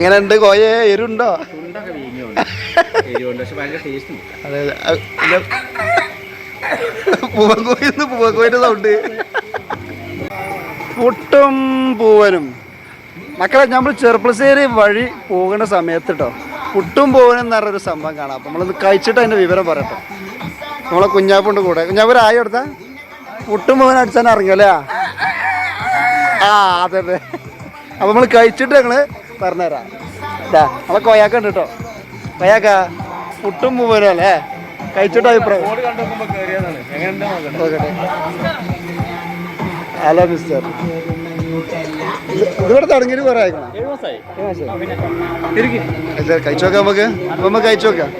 എങ്ങനെ ഉണ്ട് കോയ? എരുണ്ടോ? ചുണ്ടൊക്കെ വീങ്ങിയുണ്ട്. എരിവുണ്ട്. ടേസ്റ്റ് ഉണ്ട്. അതെ അതെ. പൂവൻകോയിന്ന് പൂവൻകോയിന്റെ സൗണ്ട് പുട്ടും പൂവനും. മക്കളെ നമ്മൾ ചെറുപ്പശ്ശേരി വഴി പോകുന്ന സമയത്ത് കേട്ടോ പുട്ടും പൂവനും എന്ന് പറഞ്ഞൊരു സംഭവം കാണാം. അപ്പം നമ്മളൊന്ന് കഴിച്ചിട്ട് അതിന്റെ വിവരം പറയട്ടെ. നമ്മളെ കുഞ്ഞാപ്പുണ്ട് കൂടെ. കുഞ്ഞാപ്പ് ആയി കൊടുത്താ? പുട്ടും പൂവനും അടിച്ചാൽ ഇറങ്ങിയല്ലേ ആ അതെ അതെ. അപ്പം നമ്മൾ കഴിച്ചിട്ട് ഞങ്ങൾ പറഞ്ഞുതരാം. ഇതാ നമ്മളെ കൊയാക്ക ഉണ്ട് കേട്ടോ. കൊയാക്ക പുട്ടും പൂവനും അല്ലേ? കഴിച്ചിട്ടോ അഭിപ്രായം? Hello mister. ഇത് ഇതിവിടെ തുടങ്ങിയിട്ട് കുറേ ആയിക്കണം? കഴിച്ചു നോക്കാം നമുക്ക്. അപ്പൊ നമുക്ക് കഴിച്ചു നോക്കാം.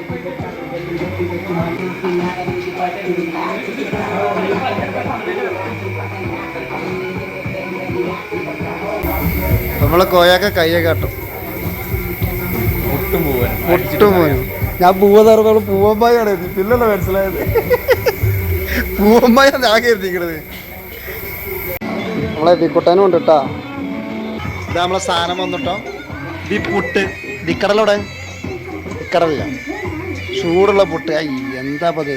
നമ്മളെ കോയാക്ക കയ്യെ കാട്ടും. ഒട്ടും പോലും ഞാൻ പൂവ തറന്നോളൂ പൂവമ്മായാണ് പിന്നല്ല മനസ്സിലായത്? പൂവമ്മായ ഞാൻ കരുതിക്കണത് നമ്മളെ ബിക്കുട്ടനും ഉണ്ട് കേട്ടാ ഇത് നമ്മളെ സാധനം വന്നിട്ടോ. ബി പുട്ട്. ബിക്കടലോടെ ദിക്കടലില്ല ചൂടുള്ള പുട്ട്. അയ്യ എന്താ പത്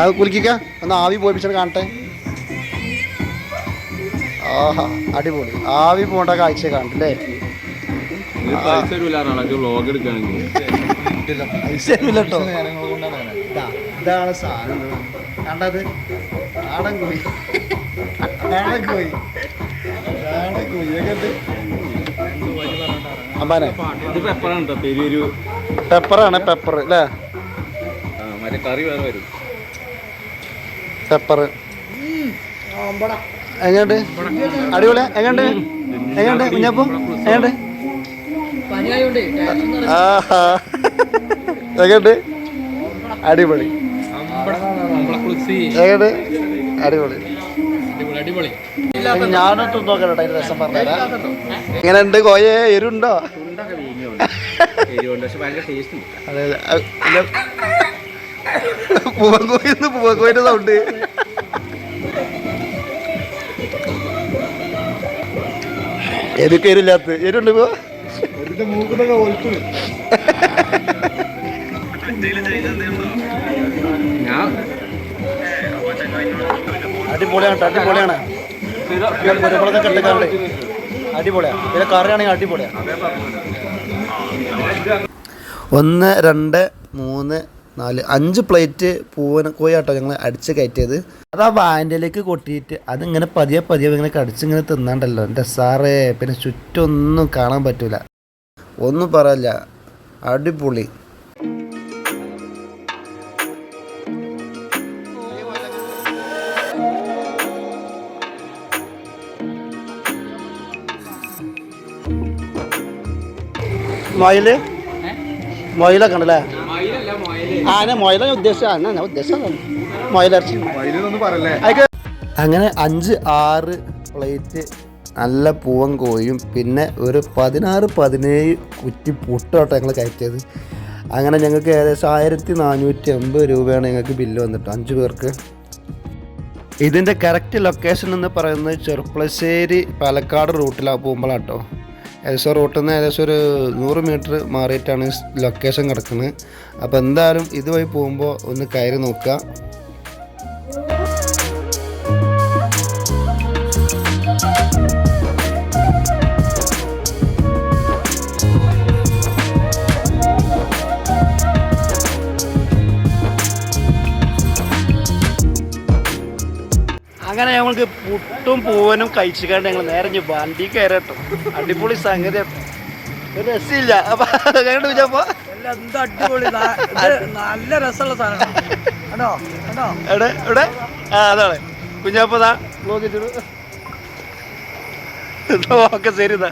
അത് കുലിക്കുക ഒന്ന് ആവി പോയിപ്പിച്ചിട്ട് കാണട്ടെ. ആഹാ അടിപൊളി. ആവി പോണ്ട കാഴ്ച കണ്ടല്ലേ? പൈസ തരൂലാറാണ് വ്ളോഗ് എടുക്കുകയാണെങ്കിൽ ഐശ്വര്യമില്ല കേട്ടോ. ഇതാ, ഇതാണ് സാധനം. കണ്ടത്? നാടൻ കോഴി. നാടൻ കോഴി. നാടൻ കോഴി. എങ്ങനെ അമ്പാനെ. ഇത് പെപ്പറാണ് പെപ്പർ അല്ലേ കറി വേറെ വരും. പെപ്പർ എങ്ങോട്ട് അടിപൊളി എങ്ങോട്ട് എങ്ങോട്ട് കുഞ്ഞപ്പൂ? എങ്ങോട്ട് എങ്ങനെയുണ്ട്? എങ്ങോട്ട് അടിപൊളി. എങ്ങനെയുണ്ട്? അടിപൊളി. ഞാനൊട്ടും നോക്കട്ടെ അതിന്റെ രസം പറഞ്ഞുതരാം. എങ്ങനെ ഉണ്ട് കോയെ? എരുണ്ടോ? അതെ പൂവൻ അതെ അതെ പൂവൻകോയിന്ന് സൗണ്ട് എരില്ലാത്ത എരുണ്ട് അടിപൊളിയാണ് അടിപൊളിയാണ്. കുരുമുളക് അടിപൊളിയാണ് പിന്നെ കറിയാണെങ്കിൽ അടിപൊളിയാണ് ഒന്ന് രണ്ട് മൂന്ന് നാല്. അഞ്ച് പ്ലേറ്റ് പൂവന കോയാട്ടോ ഞങ്ങൾ അടിച്ച് കയറ്റിയത്. അത് ആ വാന്റിലേക്ക് കൊട്ടിയിട്ട് അതിങ്ങനെ പതിയെ പതിയെ ഇങ്ങനെ കടിച്ചിങ്ങനെ തിന്നാണ്ടല്ലോ. എന്റെ സാറേ? പിന്നെ ചുറ്റൊന്നും കാണാൻ പറ്റൂല. ഒന്നും പറയല്ല. അടിപൊളി. മൊയിൽ? മൊയിലൊക്കെ ഉണ്ടല്ലേ? മയിലല്ല മൊയൽ ആ ഞാൻ ഉദ്ദേശിച്ച ഉദ്ദേശിച്ച അങ്ങനെ അഞ്ച് ആറ് പ്ലേറ്റ് നല്ല പൂവൻ കോഴിയും പിന്നെ ഒരു പതിനാറ് പതിനേഴ് കുറ്റി പുട്ടോട്ടോ ഞങ്ങൾ കയറ്റിയത്. അങ്ങനെ ഞങ്ങൾക്ക് ഏകദേശം ആയിരത്തി നാനൂറ്റി എൺപത് രൂപയാണ് ഞങ്ങൾക്ക് ബില്ല് വന്നിട്ട് അഞ്ച് പേർക്ക്. ഇതിന്റെ കറക്റ്റ് ലൊക്കേഷൻ എന്ന് പറയുന്നത് ചെറുപ്പളശ്ശേരി പാലക്കാട് റൂട്ടിലാണ് പോകുമ്പോഴാട്ടോ ഏകദേശം റൂട്ടിൽ നിന്ന് ഏകദേശം ഒരു നൂറ് മീറ്റർ മാറിയിട്ടാണ് ലൊക്കേഷൻ കിടക്കുന്നത് അപ്പോൾ എന്തായാലും ഇതുവഴി പോകുമ്പോൾ ഒന്ന് കയറി നോക്കുക. അങ്ങനെ ഞങ്ങൾക്ക് പുട്ടും പൂവനും കഴിച്ചിക്കാണ്ട് ഞങ്ങൾ നേരെ വണ്ടി കയറട്ടോ അടിപൊളി സംഗതി ഒരു രസമില്ല. അപ്പൊ കണ്ടു വിചാരിച്ചപ്പോ എന്താ അടിപൊളി നല്ല രസമുള്ള സാധനം എവിടെ? എവിടെ? ആ അതാണ്. കുഞ്ഞാപ്പതാ നോക്കിച്ചു ഓക്കെ ശരി എന്നാ